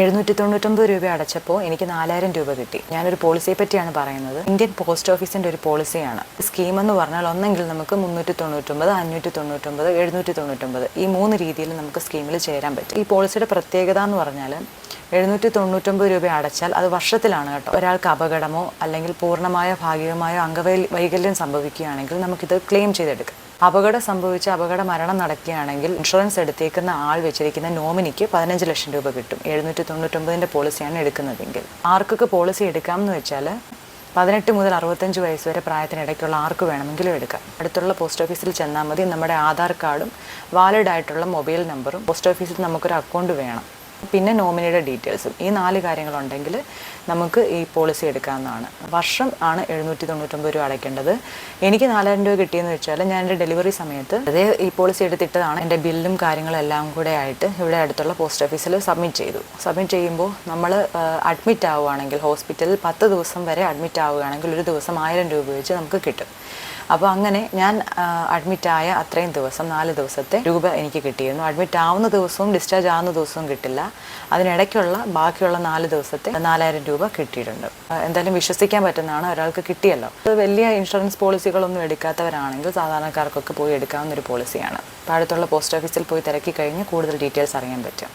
എഴുന്നൂറ്റി തൊണ്ണൂറ്റൊമ്പത് രൂപ അടച്ചപ്പോൾ എനിക്ക് നാലായിരം രൂപ കിട്ടി. ഞാനൊരു പോളിസിയെ പറ്റിയാണ് പറയുന്നത്. ഇന്ത്യൻ പോസ്റ്റ് ഓഫീസിന്റെ ഒരു പോളിസിയാണ് സ്കീം എന്ന് പറഞ്ഞാൽ ഒന്നെങ്കിൽ നമുക്ക് മുന്നൂറ്റി തൊണ്ണൂറ്റൊമ്പത് അഞ്ഞൂറ്റി തൊണ്ണൂറ്റൊമ്പത് എഴുന്നൂറ്റി തൊണ്ണൂറ്റൊമ്പത് ഈ മൂന്ന് രീതിയിൽ നമുക്ക് സ്കീമിൽ ചേരാൻ പറ്റും. ഈ പോളിസിയുടെ പ്രത്യേകത എന്ന് പറഞ്ഞാൽ എഴുന്നൂറ്റി തൊണ്ണൂറ്റൊമ്പത് രൂപ അടച്ചാൽ അത് വർഷത്തിലാണ് കേട്ടോ. ഒരാൾക്ക് അപകടമോ അല്ലെങ്കിൽ പൂർണമായ ഭാഗികമായോ അംഗവൈ വൈകല്യം സംഭവിക്കുകയാണെങ്കിൽ നമുക്കിത് ക്ലെയിം ചെയ്തെടുക്കാം. അപകടം സംഭവിച്ച അപകട മരണം നടക്കുകയാണെങ്കിൽ ഇൻഷുറൻസ് എടുത്തേക്കുന്ന ആൾ വെച്ചിരിക്കുന്ന നോമിനിക്ക് പതിനഞ്ച് ലക്ഷം രൂപ കിട്ടും. എഴുന്നൂറ്റി തൊണ്ണൂറ്റൊമ്പതിന്റെ പോളിസിയാണ് എടുക്കുന്നതെങ്കിൽ. ആർക്കൊക്കെ പോളിസി എടുക്കാം എന്ന് വെച്ചാൽ പതിനെട്ട് മുതൽ അറുപത്തഞ്ച് വയസ്സ് വരെ പ്രായത്തിനിടയ്ക്കുള്ള ആർക്ക് വേണമെങ്കിലും എടുക്കാം. അടുത്തുള്ള പോസ്റ്റ് ഓഫീസിൽ ചെന്നാൽ മതി. നമ്മുടെ ആധാർ കാർഡും വാലിഡ് ആയിട്ടുള്ള മൊബൈൽ നമ്പറും പോസ്റ്റ് ഓഫീസിൽ നമുക്കൊരു അക്കൗണ്ട് വേണം. പിന്നെ നോമിനിയുടെ ഡീറ്റെയിൽസും ഈ നാല് കാര്യങ്ങളുണ്ടെങ്കിൽ നമുക്ക് ഈ പോളിസി എടുക്കാവുന്നതാണ്. വർഷം ആണ് എഴുന്നൂറ്റി തൊണ്ണൂറ്റൊമ്പത് രൂപ അടയ്ക്കേണ്ടത്. എനിക്ക് നാലായിരം രൂപ കിട്ടിയെന്ന് വെച്ചാൽ ഞാൻ എന്റെ ഡെലിവറി സമയത്ത് അതേ ഈ പോളിസി എടുത്തിട്ടതാണ് എന്റെ ബില്ലും കാര്യങ്ങളും എല്ലാം കൂടെ ആയിട്ട് ഇവിടെ അടുത്തുള്ള പോസ്റ്റ് ഓഫീസിൽ സബ്മിറ്റ് ചെയ്തു. സബ്മിറ്റ് ചെയ്യുമ്പോൾ നമ്മൾ അഡ്മിറ്റ് ആവുകയാണെങ്കിൽ ഹോസ്പിറ്റലിൽ പത്ത് ദിവസം വരെ അഡ്മിറ്റ് ആവുകയാണെങ്കിൽ ഒരു ദിവസം ആയിരം രൂപ വെച്ച് നമുക്ക് കിട്ടും. അപ്പോൾ അങ്ങനെ ഞാൻ അഡ്മിറ്റ് ആയ അത്രയും ദിവസം നാല് ദിവസത്തെ രൂപ എനിക്ക് കിട്ടിയിരുന്നു. അഡ്മിറ്റ് ആവുന്ന ദിവസവും ഡിസ്ചാർജ് ആവുന്ന ദിവസവും കിട്ടില്ല. അതിനിടയ്ക്കുള്ള ബാക്കിയുള്ള നാല് ദിവസത്തെ നാലായിരം രൂപ കിട്ടിയിട്ടുണ്ട്. എന്തായാലും വിശ്വസിക്കാൻ പറ്റുന്നതാണ് ഒരാൾക്ക് കിട്ടിയല്ലോ. അത് വലിയ ഇൻഷുറൻസ് പോളിസികളൊന്നും എടുക്കാത്തവരാണെങ്കിൽ സാധാരണക്കാർക്കൊക്കെ പോയി എടുക്കാവുന്ന ഒരു പോളിസിയാണ്. അടുത്തുള്ള പോസ്റ്റ് ഓഫീസിൽ പോയി തിരക്കി കഴിഞ്ഞ് കൂടുതൽ ഡീറ്റെയിൽസ് അറിയാൻ പറ്റും.